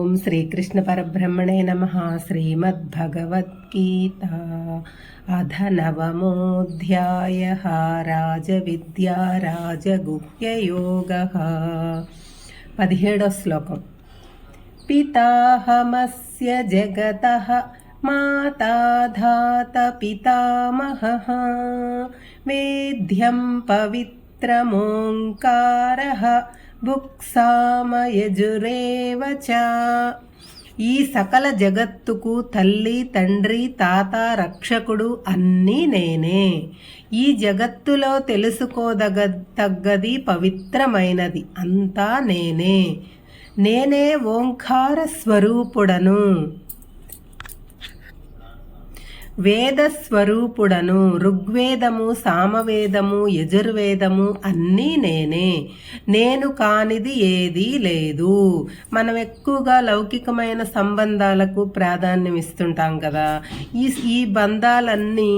ఓం శ్రీకృష్ణ పరబ్రహ్మణే నమ. శ్రీమద్భగవద్గీత అధ నవమోధ్యాయ రాజవిద్యా రాజగుహ్యయోగ. పదిహేడో శ్లోకం. పితాహమస్య జగత మాతాధాత పితామహ. వేద్యం పవిత్రమోంకార. భుక్సామయజురేవ ఈ సకల జగత్తుకు తల్లి తండ్రి తాత రక్షకుడు అన్నీ నేనే. ఈ జగత్తులో తెలుసుకోదగ తగ్గది పవిత్రమైనది అంతా నేనే. నేనే ఓంకార స్వరూపుడను. వేద స్వరూపుడను ఋగ్వేదము సామవేదము యజుర్వేదము అన్నీ నేనే. నేను కానిది ఏదీ లేదు. మనం ఎక్కువగా లౌకికమైన సంబంధాలకు ప్రాధాన్యం ఇస్తుంటాం కదా. ఈ ఈ బంధాలన్నీ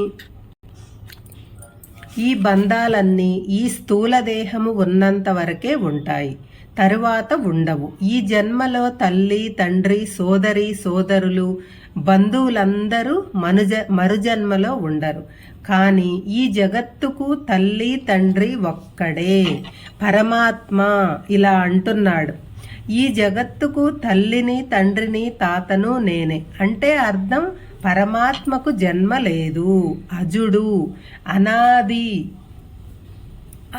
ఈ బంధాలన్నీ ఈ స్థూల దేహము ఉన్నంత వరకే ఉంటాయి. తరువాత ఉండవు. ఈ జన్మలో తల్లి తండ్రి సోదరి సోదరులు బంధువులందరూ మనుజ మరుజన్మలో ఉండరు. కానీ ఈ జగత్తుకు తల్లి తండ్రి ఒక్కడే. పరమాత్మ ఇలా అంటున్నాడు. ఈ జగత్తుకు తల్లిని తండ్రిని తాతను నేనే. అంటే అర్థం పరమాత్మకు జన్మ లేదు. అజుడు అనాది.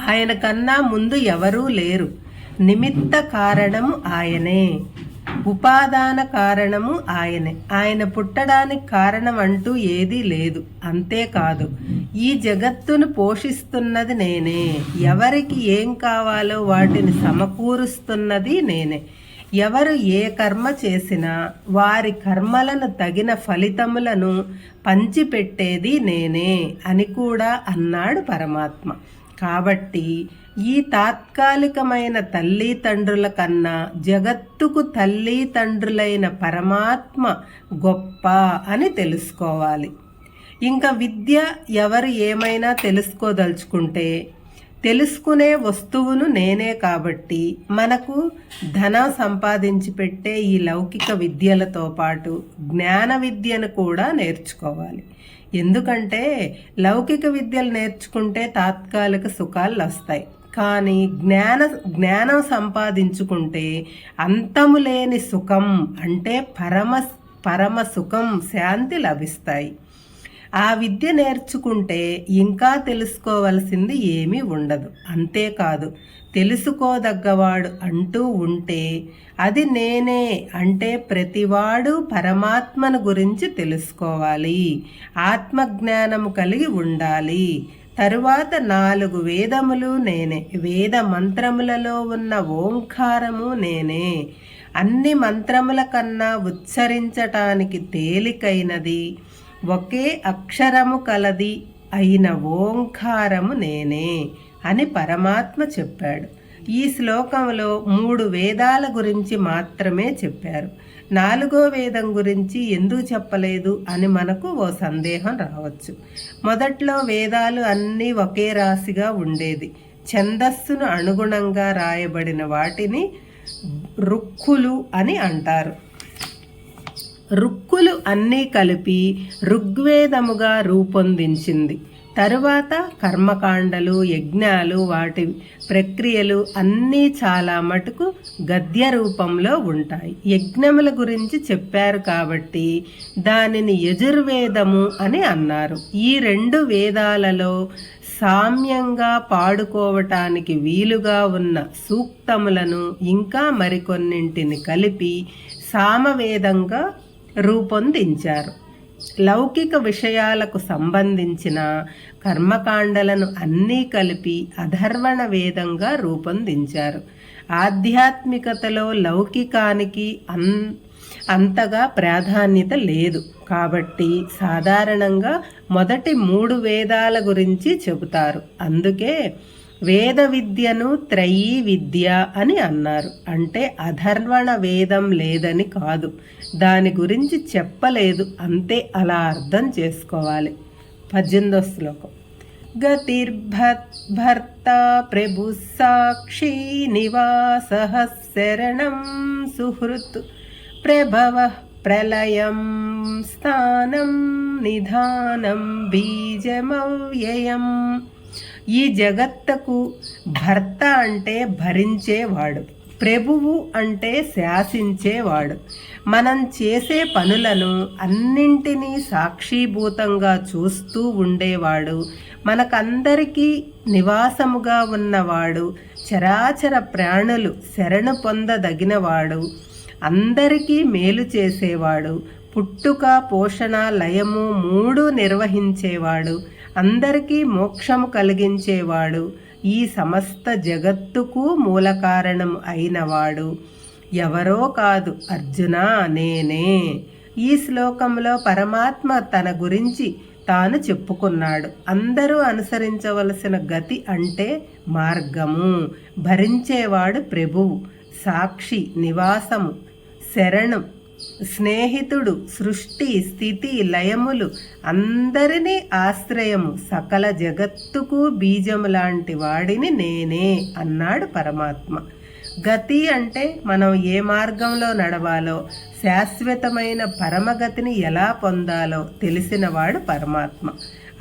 ఆయన కన్నా ముందు ఎవరూ లేరు. నిమిత్త కారణం ఆయనే. ఉపాదాన కారణము ఆయనే. ఆయన పుట్టడానికి కారణం అంటూ ఏదీ లేదు. అంతేకాదు ఈ జగత్తును పోషిస్తున్నది నేనే. ఎవరికి ఏం కావాలో వాటిని సమకూరుస్తున్నది నేనే. ఎవరు ఏ కర్మ చేసినా వారి కర్మలను తగిన ఫలితములను పంచిపెట్టేది నేనే అని కూడా అన్నాడు పరమాత్మ. కాబట్టి ఈ తాత్కాలికమైన తల్లి తండ్రుల కన్నా జగత్తుకు తల్లి తండ్రులైన పరమాత్మ గొప్ప అని తెలుసుకోవాలి. ఇంకా విద్య ఎవరు ఏమైనా తెలుసుకోదలుచుకుంటే తెలుసుకునే వస్తువును నేనే కాబట్టి మనకు ధనం సంపాదించి పెట్టే ఈ లౌకిక విద్యలతో పాటు జ్ఞాన విద్యను కూడా నేర్చుకోవాలి. ఎందుకంటే లౌకిక విద్యలు నేర్చుకుంటే తాత్కాలిక సుఖాలు వస్తాయి. కానీ జ్ఞాన జ్ఞానం సంపాదించుకుంటే అంతము లేని సుఖం అంటే పరమ పరమ సుఖం శాంతి లభిస్తాయి. ఆ విద్య నేర్చుకుంటే ఇంకా తెలుసుకోవలసింది ఏమీ ఉండదు. అంతేకాదు తెలుసుకోదగ్గవాడు అంటూ ఉంటే అది నేనే అంటే ప్రతివాడు పరమాత్మను గురించి తెలుసుకోవాలి. ఆత్మజ్ఞానము కలిగి ఉండాలి. తరువాత నాలుగు వేదములు నేనే వేద మంత్రములలో ఉన్న ఓంకారము నేనే. అన్ని మంత్రముల కన్నా ఉచ్చరించటానికి తేలికైనది ఒకే అక్షరము కలది అయిన ఓంకారము నేనే అని పరమాత్మ చెప్పాడు. ఈ శ్లోకంలో మూడు వేదాల గురించి మాత్రమే చెప్పారు. నాలుగో వేదం గురించి ఎందుకు చెప్పలేదు అని మనకు ఓ సందేహం రావచ్చు. మొదట్లో వేదాలు అన్నీ ఒకే రాశిగా ఉండేది. ఛందస్సును అనుగుణంగా రాయబడిన వాటిని రుక్కులు అని అంటారు. రుక్కులు అన్నీ కలిపి ఋగ్వేదముగా రూపొందించింది. తరువాత కర్మకాండలు యజ్ఞాలు వాటి ప్రక్రియలు అన్నీ చాలా మటుకు గద్య రూపంలో ఉంటాయి. యజ్ఞముల గురించి చెప్పారు కాబట్టి దానిని యజుర్వేదము అని అన్నారు. ఈ రెండు వేదాలలో సామ్యంగా పాడుకోవటానికి వీలుగా ఉన్న సూక్తములను ఇంకా మరికొన్నింటిని కలిపి సామవేదంగా రూపొందించారు. లౌకిక విషయాలకు సంబంధించిన కర్మకాండలను అన్నీ కలిపి అధర్వణ వేదంగా రూపొందించారు. ఆధ్యాత్మికతలో లౌకికానికి అన్ అంతగా ప్రాధాన్యత లేదు. కాబట్టి సాధారణంగా మొదటి మూడు వేదాల గురించి చెబుతారు. అందుకే వేద విద్యను త్రయీ విద్య అని అన్నారు. అంటే అధర్వణ వేదం లేదని కాదు. దాని గురించి చెప్పలేదు. అంతే అలా అర్థం చేసుకోవాలి. పద్దెనిమిదో శ్లోకం. గతిర్భత్ భర్త ప్రభు సాక్షి నివాస శరణం సుహృత్ ప్రభవ ప్రళయం స్థానం నిధానం బీజమవ్యయం ఈ జగత్తకు భర్త అంటే భరించేవాడు ప్రభువు అంటే శాసించేవాడు. మనం చేసే పనులను అన్నింటినీ సాక్షిభూతంగా చూస్తూ ఉండేవాడు. మనకందరికీ నివాసముగా ఉన్నవాడు చరాచర ప్రాణులు శరణు పొందదగినవాడు అందరికీ మేలు చేసేవాడు పుట్టుక పోషణ లయము మూడు నిర్వహించేవాడు. అందరికీ మోక్షము కలిగించేవాడు. ఈ సమస్త జగత్తుకు మూలకారణం అయినవాడు. ఎవరో కాదు అర్జున నేనే. ఈ శ్లోకంలో పరమాత్మ తన గురించి తాను చెప్పుకున్నాడు. అందరూ అనుసరించవలసిన గతి అంటే మార్గము. భరించేవాడు ప్రభువు సాక్షి నివాసము శరణం స్నేహితుడు సృష్టి స్థితి లయములు అందరినీ ఆశ్రయము. సకల జగత్తుకు బీజము లాంటి వాడిని నేనే అన్నాడు పరమాత్మ. గతి అంటే మనం ఏ మార్గంలో నడవాలో శాశ్వతమైన పరమగతిని ఎలా పొందాలో తెలిసినవాడు పరమాత్మ.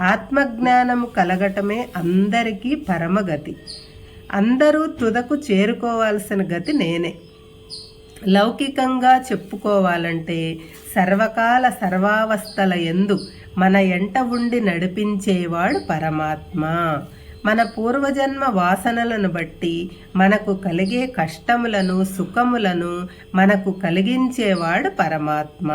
ఆత్మజ్ఞానము కలగటమే అందరికీ పరమగతి. అందరూ తుదకు చేరుకోవాల్సిన గతి నేనే. లౌకికంగా చెప్పుకోవాలంటే సర్వకాల సర్వావస్థల ఎందు మన ఎంట ఉండి నడిపించేవాడు పరమాత్మ. మన పూర్వజన్మ వాసనలను బట్టి మనకు కలిగే కష్టములను సుఖములను మనకు కలిగించేవాడు పరమాత్మ.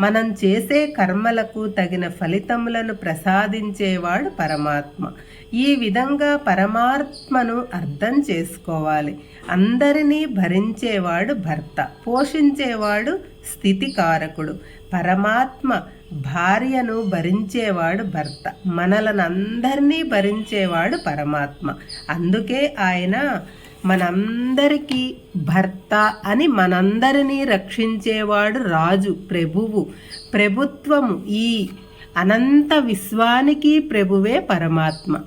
మనం చేసే కర్మలకు తగిన ఫలితములను ప్రసాదించేవాడు పరమాత్మ. ఈ విధంగా పరమాత్మను అర్థం చేసుకోవాలి. అందరినీ భరించేవాడు భర్త పోషించేవాడు స్థితికారకుడు. పరమాత్మ భార్యను భరించేవాడు భర్త మనలను అందరినీ భరించేవాడు పరమాత్మ. అందుకే ఆయన మనందరికీ భర్త అని మనందరినీ రక్షించేవాడు రాజు ప్రభువు. ప్రభుత్వము ఈ అనంత విశ్వానికి ప్రభువే పరమాత్మ.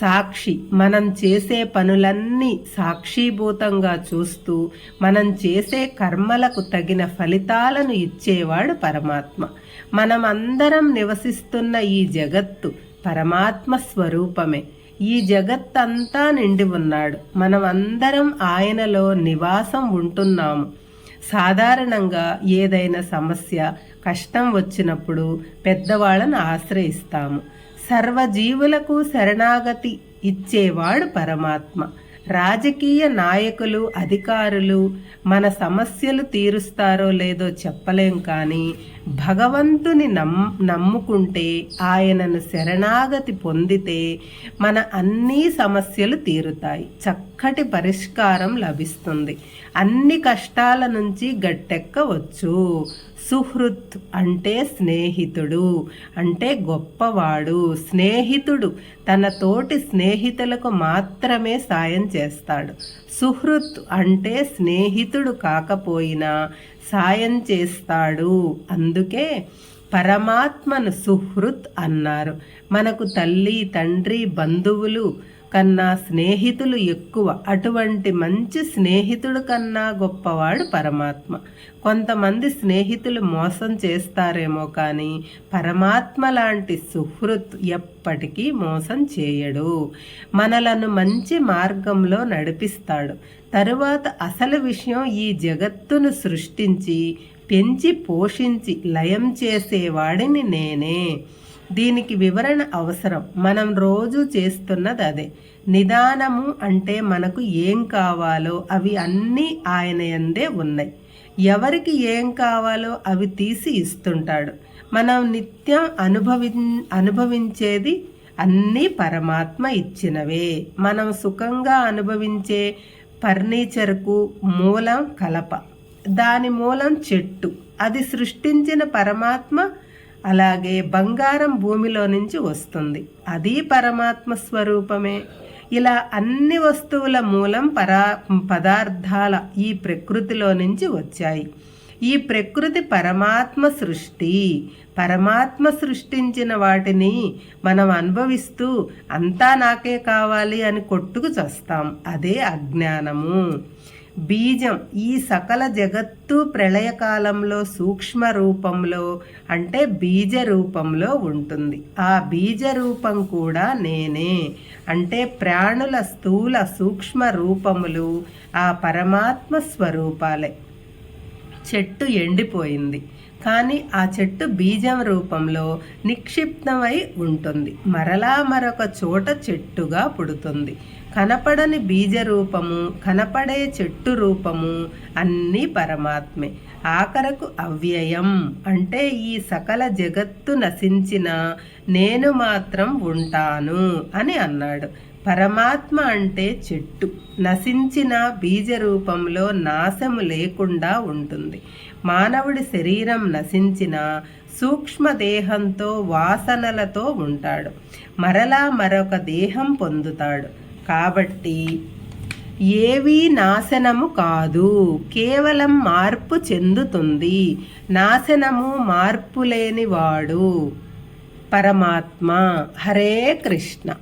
సాక్షి. మనం చేసే పనులన్నీ సాక్షీభూతంగా చూస్తూ మనం చేసే కర్మలకు తగిన ఫలితాలను ఇచ్చేవాడు పరమాత్మ. మనం అందరం నివసిస్తున్న ఈ జగత్తు పరమాత్మ స్వరూపమే. ఈ జగత్తంతా నిండి ఉన్నాడు. మనం అందరం ఆయనలో నివాసం ఉంటున్నాము. సాధారణంగా ఏదైనా సమస్య కష్టం వచ్చినప్పుడు పెద్దవాళ్ళను ఆశ్రయిస్తాము. సర్వజీవులకు శరణాగతి ఇచ్చేవాడు పరమాత్మ. రాజకీయ నాయకులు అధికారులు మన సమస్యలు తీరుస్తారో లేదో చెప్పలేం కానీ భగవంతుని నమ్ నమ్ముకుంటే ఆయనను శరణాగతి పొందితే మన అన్ని సమస్యలు తీరుతాయి. చక్క చక్కటి పరిష్కారం లభిస్తుంది. అన్ని కష్టాల నుంచి గట్టెక్కవచ్చు. సుహృత్ అంటే స్నేహితుడు అంటే గొప్పవాడు. స్నేహితుడు తన తోటి స్నేహితులకు మాత్రమే సాయం చేస్తాడు. సుహృత్ అంటే స్నేహితుడు కాకపోయినా సాయం చేస్తాడు. అందుకే పరమాత్మను సుహృత్ అన్నారు. మనకు తల్లి తండ్రి బంధువులు కన్నా స్నేహితులు ఎక్కువ. అటువంటి మంచి స్నేహితుడు కన్నా గొప్పవాడు పరమాత్మ. కొంతమంది స్నేహితులు మోసం చేస్తారేమో కానీ పరమాత్మ లాంటి సుహృత్ ఎప్పటికీ మోసం చేయడు. మనలను మంచి మార్గంలో నడిపిస్తాడు. తరువాత అసలు విషయం ఈ జగత్తును సృష్టించి పెంచి పోషించి లయం చేసేవాడిని నేనే. దీనికి వివరణ అవసరం. మనం రోజు చేస్తున్నది అదే. నిదానము అంటే మనకు ఏం కావాలో అవి అన్నీ ఆయన ఎందే ఉన్నాయి. ఎవరికి ఏం కావాలో అవి తీసి ఇస్తుంటాడు. మనం నిత్యం అనుభవి అనుభవించేది అన్నీ పరమాత్మ ఇచ్చినవే. మనం సుఖంగా అనుభవించే ఫర్నిచర్కు మూలం కలప. దాని మూలం చెట్టు. అది సృష్టించిన పరమాత్మ అలాగే బంగారం భూమిలో నుంచి వస్తుంది. అది పరమాత్మ స్వరూపమే. ఇలా అన్ని వస్తువుల మూలం పరా పదార్థాల ఈ ప్రకృతిలో నుంచి వచ్చాయి. ఈ ప్రకృతి పరమాత్మ సృష్టి. పరమాత్మ సృష్టించిన వాటిని మనం అనుభవిస్తూ అంతా నాకే కావాలి అని కొట్టుకు చస్తాం. అదే అజ్ఞానము. బీజం ఈ సకల జగత్తు ప్రళయకాలంలో సూక్ష్మ రూపంలో అంటే బీజ రూపంలో ఉంటుంది. ఆ బీజ రూపం కూడా నేనే. అంటే ప్రాణుల స్థూల సూక్ష్మ రూపములు ఆ పరమాత్మ స్వరూపాలే. చెట్టు ఎండిపోయింది. కానీ ఆ చెట్టు బీజం రూపంలో నిక్షిప్తమై ఉంటుంది. మరలా మరొక చోట చెట్టుగా పుడుతుంది. కనపడని బీజ రూపము కనపడే చెట్టు రూపము అన్నీ పరమాత్మే. ఆఖరకు అవ్యయం. అంటే ఈ సకల జగత్తు నశించిన నేను మాత్రం ఉంటాను అని అన్నాడు. పరమాత్మ అంటే చెట్టు. నశించిన బీజ రూపంలో నాశము లేకుండా ఉంటుంది. మానవుడి శరీరం నశించిన సూక్ష్మదేహంతో వాసనలతో ఉంటాడు. మరలా మరొక దేహం పొందుతాడు. కాబట్టి ఏవీ నాశనము కాదు కేవలం మార్పు చెందుతుంది. నాశనము మార్పు లేనివాడు పరమాత్మ. హరే కృష్ణ.